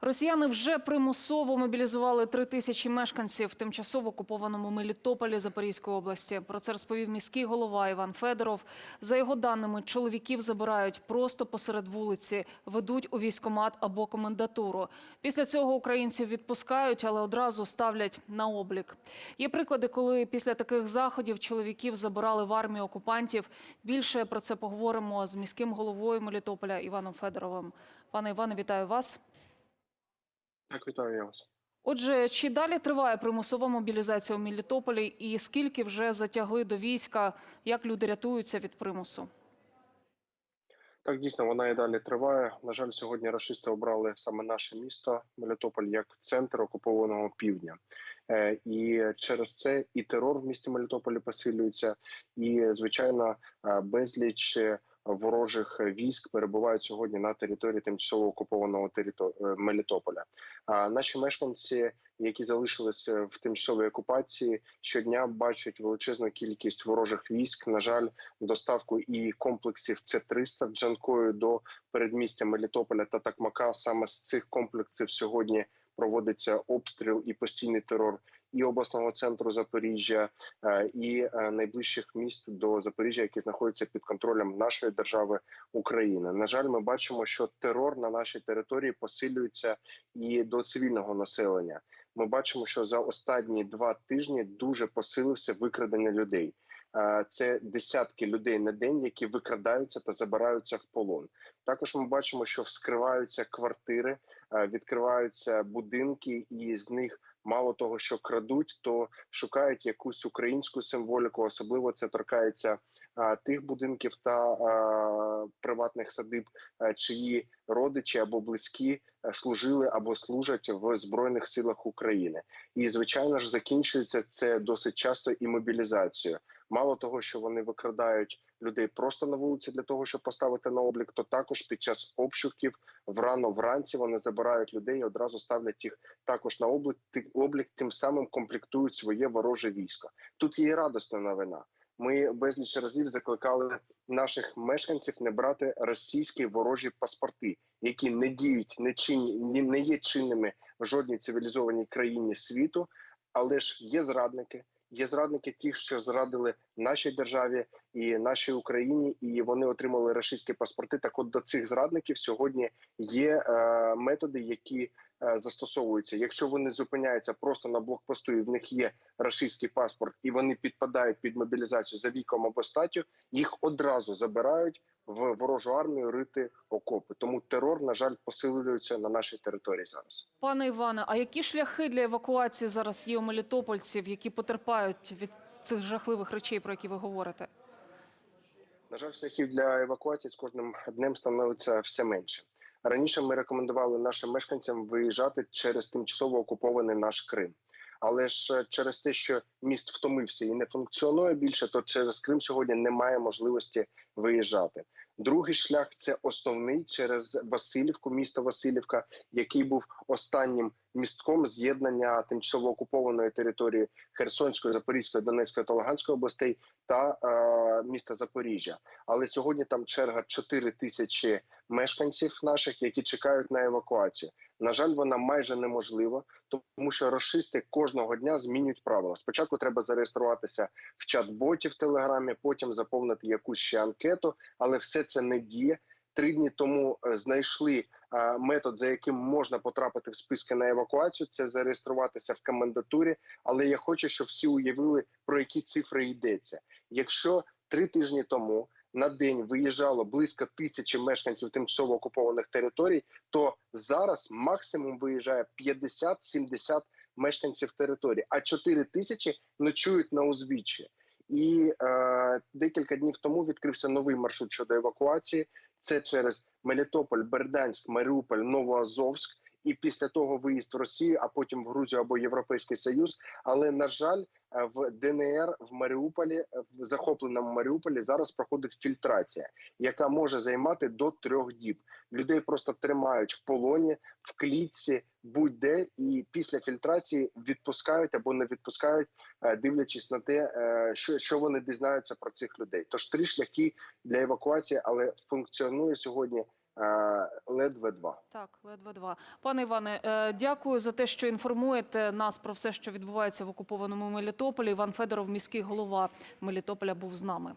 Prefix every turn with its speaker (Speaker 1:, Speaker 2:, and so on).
Speaker 1: Росіяни вже примусово мобілізували три тисячі мешканців в тимчасово окупованому Мелітополі Запорізької області. Про це розповів міський голова Іван Федоров. За його даними, чоловіків забирають просто посеред вулиці, ведуть у військомат або комендатуру. Після цього українців відпускають, але одразу ставлять на облік. Є приклади, коли після таких заходів чоловіків забирали в армію окупантів. Більше про це поговоримо з міським головою Мелітополя Іваном Федоровим. Пане Іване, вітаю вас.
Speaker 2: Так, вітаю я вас.
Speaker 1: Отже, чи далі триває примусова мобілізація у Мелітополі і скільки вже затягли до війська? Як люди рятуються від примусу?
Speaker 2: Так, дійсно, вона і далі триває. На жаль, сьогодні рашисти обрали саме наше місто Мелітополь як центр окупованого півдня. Е, І через це і терор в місті Мелітополі посилюється, і звичайно е, безліч ворожих військ перебувають сьогодні на території тимчасово окупованого е, Мелітополя. А наші мешканці, які залишилися в тимчасовій окупації, щодня бачать величезну кількість ворожих військ. На жаль, доставку і комплексів С-300 Джанкою до передмістя Мелітополя та Такмака. Саме з цих комплексів сьогодні проводиться обстріл і постійний терор і обласного центру Запоріжжя, е, і е, найближчих міст до Запоріжжя, які знаходяться під контролем нашої держави України. На жаль, ми бачимо, що терор на нашій території посилюється і до цивільного населення. Ми бачимо, що за останні два тижні дуже посилився викрадення людей. Е, Це десятки людей на день, які викрадаються та забираються в полон. Також ми бачимо, що вскриваються квартири, відкриваються будинки, і з них мало того, що крадуть, то шукають якусь українську символіку. Особливо це торкається а, тих будинків та а, приватних садиб, а, чиї родичі або близькі е, служили або служать в збройних силах України. І звичайно ж закінчується це досить часто і мобілізацією. Мало того, що вони викрадають людей просто на вулиці для того, щоб поставити на облік, то також під час обшуків врано вранці вони забирають людей і одразу ставлять їх також на облік. Облік тим самим комплектують своє вороже військо. Тут є і радісна новина. Ми безліч разів закликали наших мешканців не брати російські ворожі паспорти, які не діють, не чинні, ні- не є чинними в жодній цивілізованій країні світу, але ж є зрадники. Є зрадники ті, що зрадили нашій державі і нашій Україні, і вони отримали рашистські паспорти. Так, от до цих зрадників сьогодні є е, методи, які застосовуються. Якщо вони зупиняються просто на блокпосту, і в них є рашистський паспорт, і вони підпадають під мобілізацію за віком або статтю, їх одразу забирають в ворожу армію рити окопи. Тому терор, на жаль, посилюється на нашій території зараз.
Speaker 1: Пане Іване, а які шляхи для евакуації зараз є у мелітопольців, які потерпають від цих жахливих речей, про які ви говорите?
Speaker 2: На жаль, шляхів для евакуації з кожним днем становиться все менше. Раніше ми рекомендували нашим мешканцям виїжджати через тимчасово окупований наш Крим. Але ж е, через те, що міст втомився і не функціонує більше, то через Крим сьогодні немає можливості виїжджати. Другий шлях це основний через Васильівку, місто Васильівка, який був останнім містком з'єднання тимчасово окупованої території Херсонської, Запорізької, Донецької та Луганської областей та е, міста Запоріжжя. Але сьогодні там черга 4 тисячі мешканців наших, які чекають на евакуацію. На жаль, вона майже неможлива, тому що расисти кожного дня змінюють правила. Спочатку треба зареєструватися в чат-боті в телеграмі, потім заповнити якусь ще анкету, але все це не діє. Три дні тому е, знайшли е, метод, за яким можна потрапити в списки на евакуацію. Це зареєструватися в комендатурі. Але я хочу, щоб всі уявили про які цифри йдеться. Якщо три тижні тому на день виїжджало близько тисячі мешканців тимчасово окупованих територій, то зараз максимум виїжджає 50-70 мешканців території, а 4 тисячі ночують на узвіччі. І е, декілька днів тому відкрився новий маршрут щодо евакуації. Це через Мелітополь, Берданськ, Маріуполь, Новоазовськ. І після того виїзд в Росію, а потім в Грузію або Європейський Союз. Але на жаль, е, в ДНР в Маріуполі, е, в захопленому Маріуполі, зараз проходить фільтрація, яка може займати до трьох діб. Людей просто тримають в полоні, в клітці, будь-де, і після фільтрації відпускають або не відпускають, е, дивлячись на те, що, що вони дізнаються про цих людей. Тож три шляхи для евакуації, але функціонує сьогодні ледве два.
Speaker 1: Так, ледве два. Пане Іване, е, дякую за те, що інформуєте нас про все, що відбувається в окупованому Мелітополі. Іван Федоров, міський голова Мелітополя, був з нами.